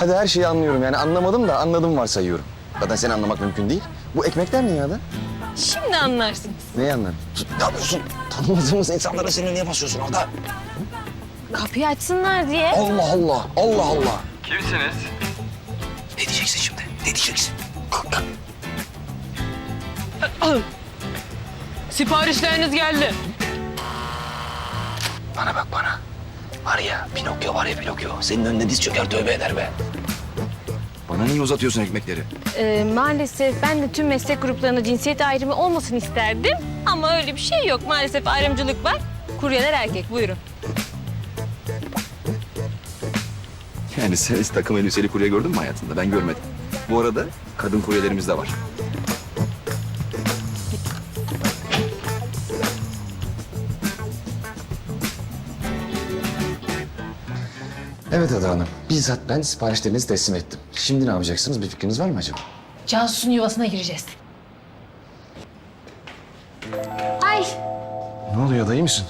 Hadi her şeyi anlıyorum yani anlamadım da anladım varsayıyorum. Zaten seni anlamak mümkün değil. Bu ekmekler ne ya da? Şimdi anlarsınız. Neyi anladın? Ne yapıyorsun? Tanımadığımız insanlara seni niye basıyorsun orada? Kapıyı açsınlar diye. Allah Allah, Allah Allah. Kimsiniz? Ne diyeceksin şimdi? Ne diyeceksin? Siparişleriniz geldi. Bana bak bana. Var ya Pinokyo var ya Pinokyo. Senin önüne diz çöker tövbe eder be. Bana niye uzatıyorsun ekmekleri? Ee, maalesef ben de tüm meslek gruplarında cinsiyet ayrımı olmasın isterdim. Ama öyle bir şey yok. Maalesef ayrımcılık var. Kuryeler erkek. Buyurun. Yani sen hiç takım elbiseli kurye gördün mü hayatında? Ben görmedim. Bu arada kadın kuryelerimiz de var. Evet Ada Hanım. Bizzat ben siparişlerinizi teslim ettim. Şimdi ne yapacaksınız? Bir fikriniz var mı acaba? Cansu'nun yuvasına gireceğiz. Ay, Ne oluyor da iyi misin?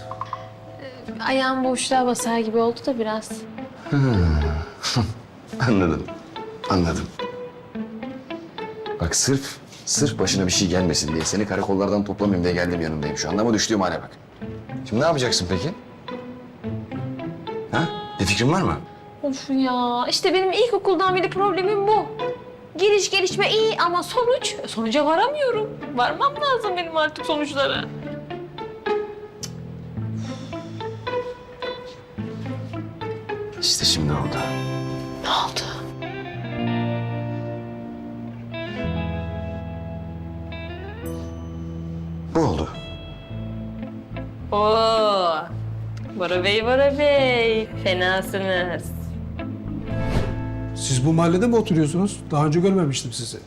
ayağım boşluğa basar gibi oldu da biraz. Anladım. Anladım. Bak sırf, sırf başına bir şey gelmesin diye seni karakollardan toplamayayım diye geldim yanındayım şu anda ama düştüğüm hale bak. Şimdi ne yapacaksın peki? Fikrin var mı? Of ya, işte benim ilkokuldan beri problemim bu. Giriş gelişme iyi ama sonuç, sonuca varamıyorum. Varmam lazım benim artık sonuçlara. İşte şimdi oldu. Ne oldu? Bora Bey, Bora Bey. Fenasınız. Siz bu mahallede mi oturuyorsunuz? Daha önce görmemiştim sizi.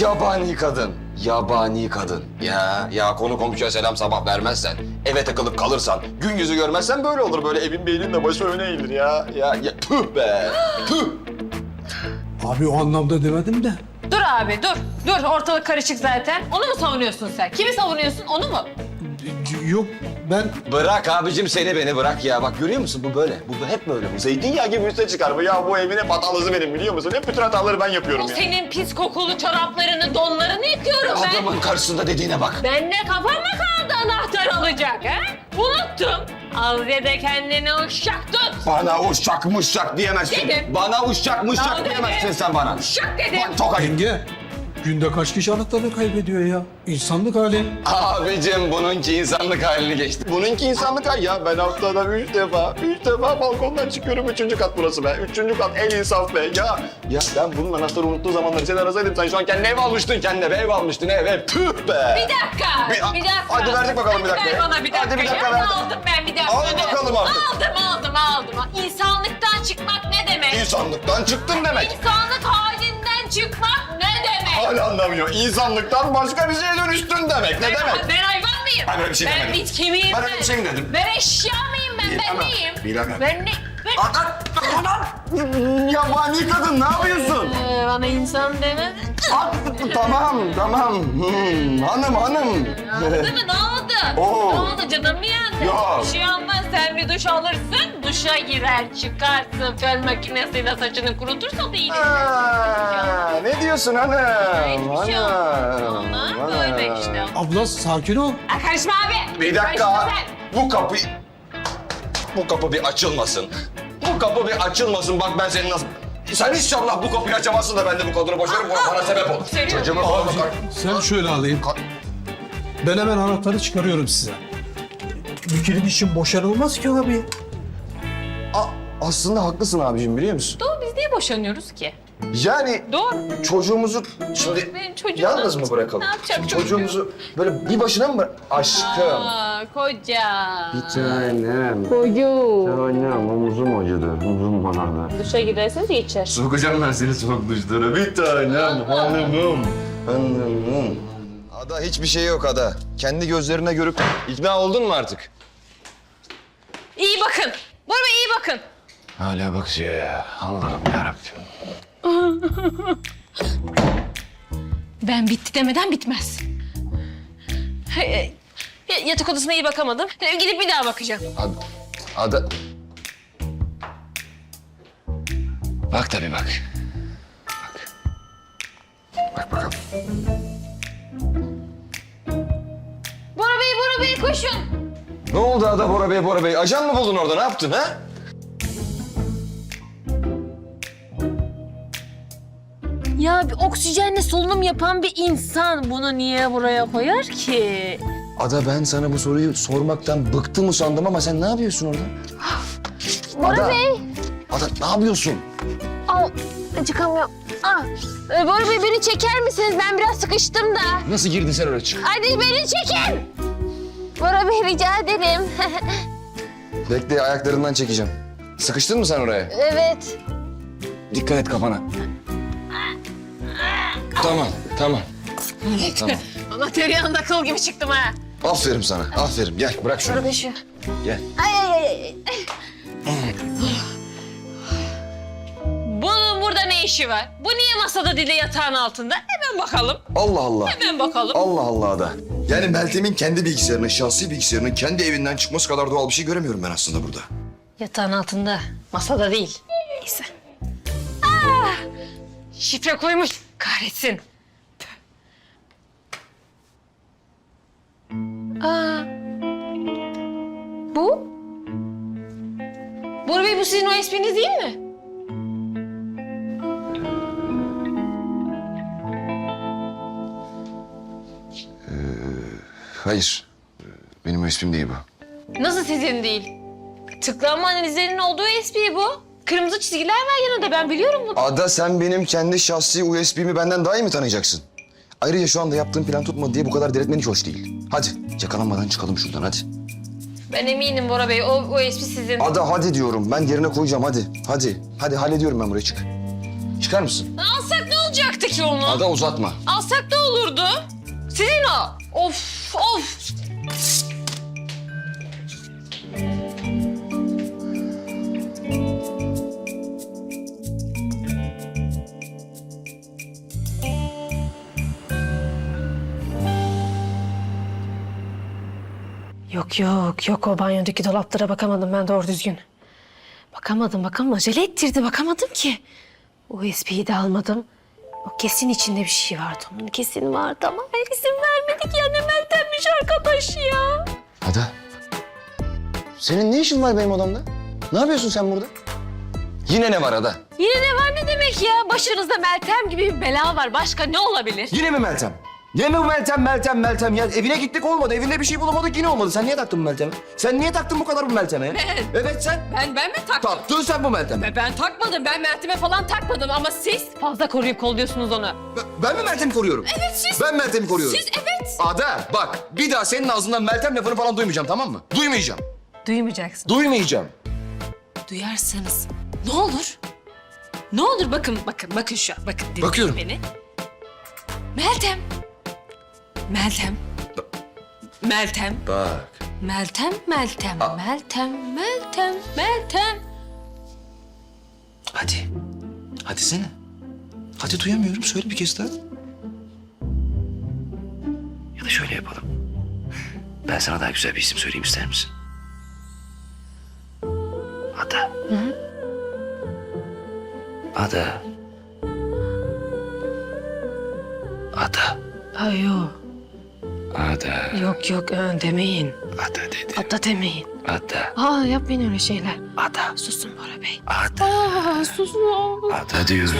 Yabani kadın. Yabani kadın. Ya ya konu komşuya selam sabah vermezsen, eve takılıp kalırsan, gün yüzü görmezsen böyle olur. Böyle evin beynin de başı öne eğilir ya. Ya, ya tüh be. tüh. Abi o anlamda demedim de. Dur abi, dur. Dur, ortalık karışık zaten. Onu mu savunuyorsun sen? Kimi savunuyorsun, onu mu? Yok ben Bırak abicim seni beni bırak ya. Bak görüyor musun bu böyle. Bu hep böyle. Bu zeytinyağı gibi üste çıkar. Bu ya bu evin hep hatalısı benim biliyor musun? Hep bütün hataları ben yapıyorum O ya. senin pis kokulu çoraplarını, donlarını yıkıyorum ben. Adamın karşısında dediğine bak. Ben de kafam mı kaldı anahtar alacak ha? Unuttum. Al ya da kendini uşak tut. Bana uşak muşak diyemezsin. Dedim. Bana uşak dedim. diyemezsin sen bana. Uşak dedim. Bak tokayım. yenge. Günde kaç kişi anahtarını kaybediyor ya? İnsanlık hali. Abicim bununki insanlık halini geçti. Bununki insanlık hali ya. Ben haftada üç defa, üç defa balkondan çıkıyorum. Üçüncü kat burası be. Üçüncü kat en insaf be. Ya, ya ben bunun anahtarı unuttuğu zamanları seni arasaydım sen şu an kendine ev almıştın kendine. Ev almıştın ev ev. Tüh be. Bir dakika, Bir- bir, dakika. hadi verdik bakalım bir Hadi dakika ver bana bir dakika. Hadi bir dakika ya. ver. Aldım ben bir dakika. Al bakalım artık. Aldım, aldım, aldım. İnsanlıktan çıkmak ne demek? İnsanlıktan çıktın demek. İnsanlık halinden çıkmak ne demek? Hala anlamıyor. İnsanlıktan başka bir şeye dönüştün demek. Ne Ben, demek? ben hayvan mıyım? Ben öyle bir şey ben demedim. bitki miyim Ben öyle bir şey mi dedim? Ben eşya mıyım ben? Ben Bilemem, neyim? bilemem. Ben ne? Ben... Anam! Anam! Yabani kadın ne yapıyorsun? Ee, bana insan deme. Ah, tamam, tamam. Hmm, hanım, hanım. Değil mi? Ne oldu? Oo. Ne oldu? Canım mı yandı? Yok. Bir şey olmaz. Sen bir duş alırsın. Duşa girer, çıkarsın. Fön makinesiyle saçını kurutursan da iyileşir. Aa, ne diyorsun hanım? Hiçbir şey olmaz. Böyle işte. Abla sakin ol. Aa, karışma abi. Bir dakika. Karışma sen. Bu kapı... Bu kapı bir açılmasın. Bu kapı bir açılmasın. Bak ben seni nasıl... Sen inşallah bu kapıyı açamazsın da ben de bu kadını boşarım. Bana sebep olur. Seviyorum. Çocuğumu. Sen şöyle alayım. Ben hemen anahtarı çıkarıyorum size. Bir kilit için boşanılmaz ki abi. A- aslında haklısın abicim biliyor musun? Doğru biz niye boşanıyoruz ki? Yani Doğru. çocuğumuzu şimdi Benim çocuğum yalnız mı bırakalım? Ne yapacak Şimdi çocuğum? çocuğumuzu böyle bir başına mı bırak? Aşkım. Aa, koca. tanem. Koyu. Tanem omuzum acıdı. Omuzum ağrıdı. Duşa girerseniz geçer. Sokacağım ben seni soğuk duşlara. Bir tanem hanımım. Hanımım. Ada hiçbir şey yok Ada. Kendi gözlerine görüp ikna oldun mu artık? İyi bakın. Bora Bey iyi bakın. Hala bakıyor ya. Allah'ım yarabbim. Ben bitti demeden bitmez. Yatak odasına iyi bakamadım. E, Gidip bir daha bakacağım. Ada... Ada... Bak tabii bak. Bak. Bak bakalım. Bora Bey, Bora Bey koşun. Ne oldu Ada Bora Bey, Bora Bey? Ajan mı buldun orada? Ne yaptın ha? Ya bir oksijenle solunum yapan bir insan bunu niye buraya koyar ki? Ada ben sana bu soruyu sormaktan bıktım sandım ama sen ne yapıyorsun orada? Bora Ada. Bey. Ada ne yapıyorsun? Al, çıkamıyorum. Ah, e, Bora Bey beni çeker misiniz? Ben biraz sıkıştım da. Nasıl girdin sen oraya çık? Hadi beni çekin. Bora Bey rica ederim. Bekle ayaklarından çekeceğim. Sıkıştın mı sen oraya? evet. Dikkat et kafana. Tamam, tamam. tamam. Ama tereyağında kıl gibi çıktım ha. Aferin sana, aferin. Gel bırak şunu. Bora Bey şu. Gel. Ay ay ay. ay. Bunun burada ne işi var? Bu niye masada dili yatağın altında? Hemen bakalım. Allah Allah. Hemen bakalım. Allah Allah da. Yani Meltem'in kendi bilgisayarının, şahsi bilgisayarının kendi evinden çıkması kadar doğal bir şey göremiyorum ben aslında burada. Yatağın altında. Masada değil. Neyse. Ah! Şifre koymuş. Kahretsin. Aa. Bu? Bora Bey bu sizin o espriniz değil mi? Hayır. Benim ismim değil bu. Nasıl sizin değil? Tıklanma analizlerinin olduğu espri bu. Kırmızı çizgiler var yanında ben biliyorum bunu. Ada sen benim kendi şahsi USB'mi benden daha iyi mi tanıyacaksın? Ayrıca şu anda yaptığım plan tutmadı diye bu kadar diretmen hiç hoş değil. Hadi yakalanmadan çıkalım şuradan hadi. Ben eminim Bora Bey o, espri sizin. Ada hadi diyorum ben yerine koyacağım hadi. Hadi. Hadi hallediyorum ben buraya çık. Çıkar mısın? Alsak ne olacaktı ki onu? Ada uzatma. Alsak ne olurdu? Sizin o. Of of. Yok yok yok o banyodaki dolaplara bakamadım ben doğru düzgün. Bakamadım bakamadım acele ettirdi bakamadım ki. USB'yi de almadım. O kesin içinde bir şey vardı. Onun kesin vardı ama izin vermedik ya. Ada. Senin ne işin var benim odamda? Ne yapıyorsun sen burada? Yine ne var Ada? Yine ne var ne demek ya? Başınızda Meltem gibi bir bela var. Başka ne olabilir? Yine mi Meltem? Yine mi Meltem, Meltem, Meltem? Ya evine gittik olmadı, evinde bir şey bulamadık yine olmadı. Sen niye taktın bu Meltem'e? Sen niye taktın bu kadar bu Meltem'e? Ben. Evet sen. Ben ben mi taktım? Taktın sen bu Meltem'e. Ben takmadım. Ben Meltem'e falan takmadım ama siz fazla koruyup kolluyorsunuz onu. Ben, ben mi Meltem'i koruyorum? Evet siz. Ben Meltem'i koruyorum. Siz evet. Ada bak bir daha senin ağzından Meltem lafını falan duymayacağım tamam mı? Duymayacağım. Duymayacaksın. Duymayacağım. Duyarsanız ne olur? Ne olur bakın bakın bakın şu an bakın dinleyin Bakıyorum. beni. Meltem. Meltem. Meltem. Bak. Meltem, Meltem, Meltem, Meltem, Meltem. Hadi. Hadi sene. Hadi duyamıyorum söyle bir kez daha. Ya da şöyle yapalım. Ben sana daha güzel bir isim söyleyeyim ister misin? Ada. Ada. Ada. Ay yok. Ada. Yok yok ö, demeyin. Ada dedi. Ada demeyin. Ada. Aa yapmayın öyle şeyler. Ada. Susun Bora Bey. Ada. Aa susun. Ada diyorum.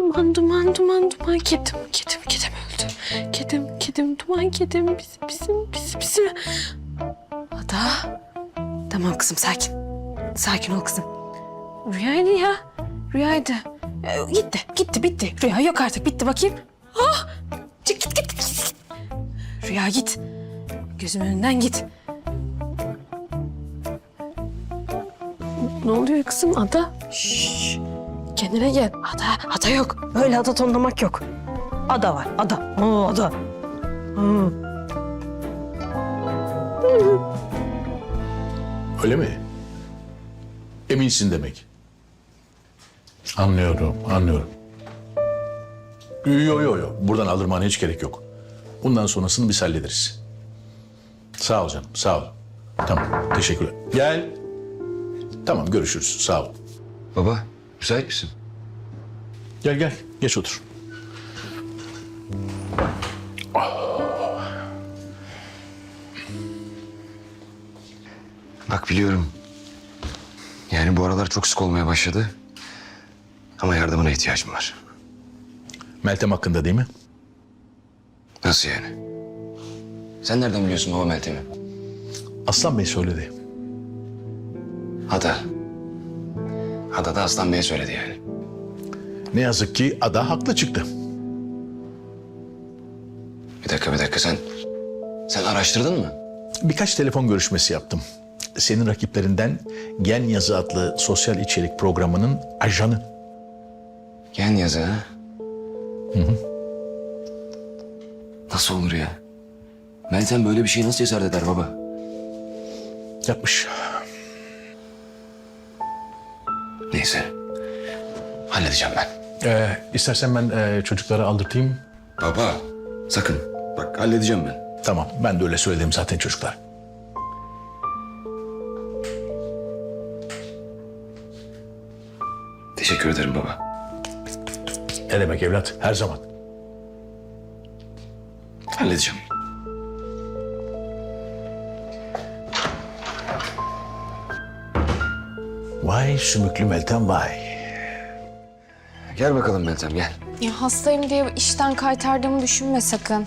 Duman, duman, duman, duman. Kedim, kedim, kedim öldü. Kedim, kedim, duman kedim. Bizim, bizim, bizim, bizim. Ada. Tamam kızım sakin. Sakin ol kızım. Rüyaydı ya. Rüyaydı. Ee, gitti, gitti, bitti. Rüya yok artık, bitti bakayım. Ah! Çık git, git, git. Rüya git. Gözümün önünden git. Ne oluyor kızım Ada? Şşş. Kendine gel. Ada, ada yok. Öyle ada tonlamak yok. Ada var, ada. Oo, ada. Hı. Öyle mi? Eminsin demek. Anlıyorum, anlıyorum. Yo yo yo. Buradan aldırmana hiç gerek yok. Bundan sonrasını biz hallederiz. Sağ ol canım, sağ ol. Tamam, teşekkürler. Gel. Tamam, görüşürüz. Sağ ol. Baba müsait misin? Gel gel, geç otur. Bak biliyorum. Yani bu aralar çok sık olmaya başladı. Ama yardımına ihtiyacım var. Meltem hakkında değil mi? Nasıl yani? Sen nereden biliyorsun baba Meltem'i? Aslan Bey söyledi. Ada. Ada da Aslan Bey'e söyledi yani. Ne yazık ki Ada haklı çıktı. Bir dakika bir dakika sen... Sen araştırdın mı? Birkaç telefon görüşmesi yaptım. Senin rakiplerinden Gen Yazı adlı sosyal içerik programının ajanı. Gen yazı ha? Nasıl olur ya? Meltem böyle bir şey nasıl cesaret eder baba? Yapmış. Neyse. Halledeceğim ben. Ee, istersen ben e, çocukları aldırtayım. Baba sakın. Bak halledeceğim ben. Tamam, ben de öyle söyledim zaten çocuklar. Teşekkür ederim baba. Ne demek evlat? Her zaman. Halledeceğim. Vay sümüklü Meltem vay. Gel bakalım Meltem gel. Ya hastayım diye işten kaytardığımı düşünme sakın.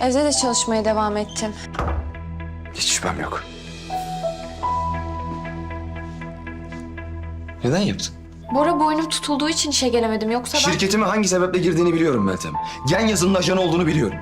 Evde de çalışmaya devam ettim. Hiç şüphem yok. Neden yaptın? Bora boynum tutulduğu için işe gelemedim. Yoksa ben... Şirketime hangi sebeple girdiğini biliyorum Meltem. Gen yazının ajanı olduğunu biliyorum.